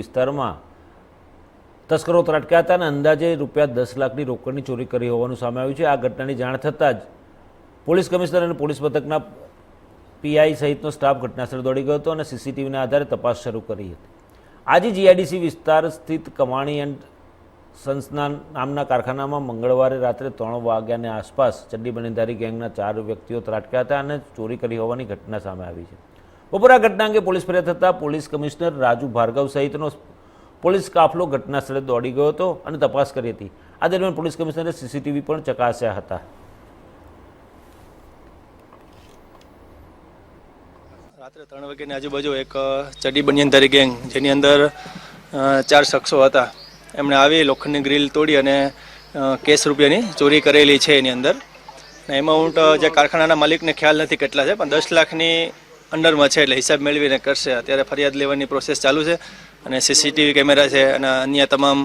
વિસ્તારમાં તસ્કરો ત્રાટક્યા હતા અને અંદાજે રૂપિયા દસ લાખની રોકડની ચોરી કરી હોવાનું સામે આવ્યું છે. આ ઘટનાની જાણ થતાં જ પોલીસ કમિશનર અને પોલીસ મથકના પીઆઈ સહિતનો સ્ટાફ ઘટનાસ્થળે દોડી ગયો હતો અને સીસીટીવીના આધારે તપાસ શરૂ કરી હતી. આજે જીઆઈડીસી વિસ્તાર સ્થિત કમાણી એન્ડ સન્સના નામના કારખાનામાં મંગળવારે રાત્રે ત્રણ વાગ્યાની આસપાસ ચડ્ડી બનેધારી ગેંગના ચાર વ્યક્તિઓ ત્રાટક્યા હતા અને ચોરી કરી હોવાની ઘટના સામે આવી છે. બપોરે ઘટના અંગે પોલીસ ફરિયાદ થતાં પોલીસ કમિશનર રાજુ ભાર્ગવ સહિતનો પોલીસ કાફલો ઘટના સ્થળે દોડી ગયો હતો અને તપાસ કરી હતી. આ દરમિયાન પોલીસ કમિશનરે સીસીટીવી પણ ચકાસ્યા હતા. રાત્રે ત્રણ વાગ્યાની આજુબાજુ એક ચડી બનિયન બનિયનધારી ગેંગ જેની અંદર ચાર શખ્સો હતા. એમણે આવી લોખંડની ગ્રીલ તોડી અને કેસ રૂપિયાની ચોરી કરેલી છે એની અંદર. એમાઉન્ટ જે કારખાનાના માલિકને ખ્યાલ નથી કેટલા છે, પણ દસ લાખની અંડરમાં છે એટલે હિસાબ મેળવીને કરશે. અત્યારે ફરિયાદ લેવાની પ્રોસેસ ચાલુ છે અને સીસીટીવી કેમેરા છે અને અન્ય તમામ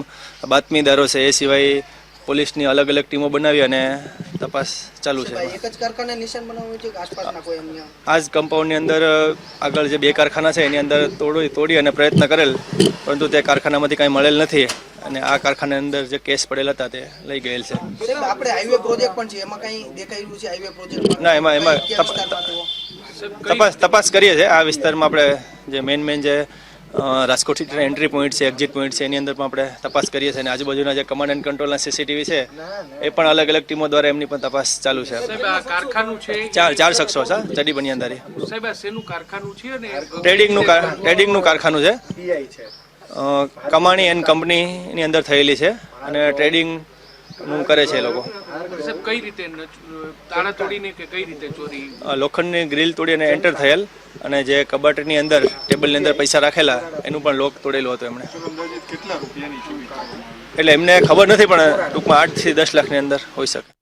બાતમીદારો છે એ સિવાય પોલીસની અલગ અલગ ટીમો બનાવી અને તપાસ ચાલુ છે. એક જ કારખાને નિશાન બનાવ્યું છે કે આસપાસના કોઈ અન્ય? આ જ કમ્પાઉન્ડની અંદર આગળ જે બે કારખાના છે એની અંદર તોડી તોડી અને પ્રયત્ન કરેલ પરંતુ તે કારખાનામાંથી કાંઈ મળેલ નથી. અને આ કારખાનાની અંદર જે કેસ પડેલા હતા તે લઈ ગયેલ છે. આપણે હાઈવે પ્રોજેક્ટ પણ છે. એમાં કઈ દેખાયેલું છે હાઈવે પ્રોજેક્ટ ના, એમાં- એમાં તપાસ તપાસ કરીએ છીએ. આ વિસ્તારમાં આપણે જે મેઇન મેઇન જે રાજકોટથી એન્ટ્રી પોઈન્ટ છે એક્ઝિટ પોઈન્ટ છે એની અંદર પણ આપણે તપાસ કરીએ છીએ. અને આજુબાજુના જે કમાન્ડ એન્ડ કંટ્રોલના સીસીટીવી છે એ પણ અલગ અલગ ટીમો દ્વારા એમની પણ તપાસ ચાલુ છે. કારખાનું છે? ચાર ચાર શખ્સો છે ચડી બનિયાદારી કારખાનું ટ્રેડિંગનું ટ્રેડિંગનું કારખાનું છે. કમાણી એન્ડ કંપનીની અંદર થયેલી છે અને ટ્રેડિંગનું કરે છે એ લોકો. કઈ રીતે તાળા તોડીને કે કઈ રીતે ચોરી? લોખંડની ગ્રીલ તોડી અને એન્ટર થયેલ અને જે કબાટની અંદર ટેબલની અંદર પૈસા રાખેલા એનું પણ લોક તોડેલું હતું એમણે. એટલે એમને ખબર નથી પણ ટૂંકમાં આઠથી દસ લાખની અંદર હોઈ શકે.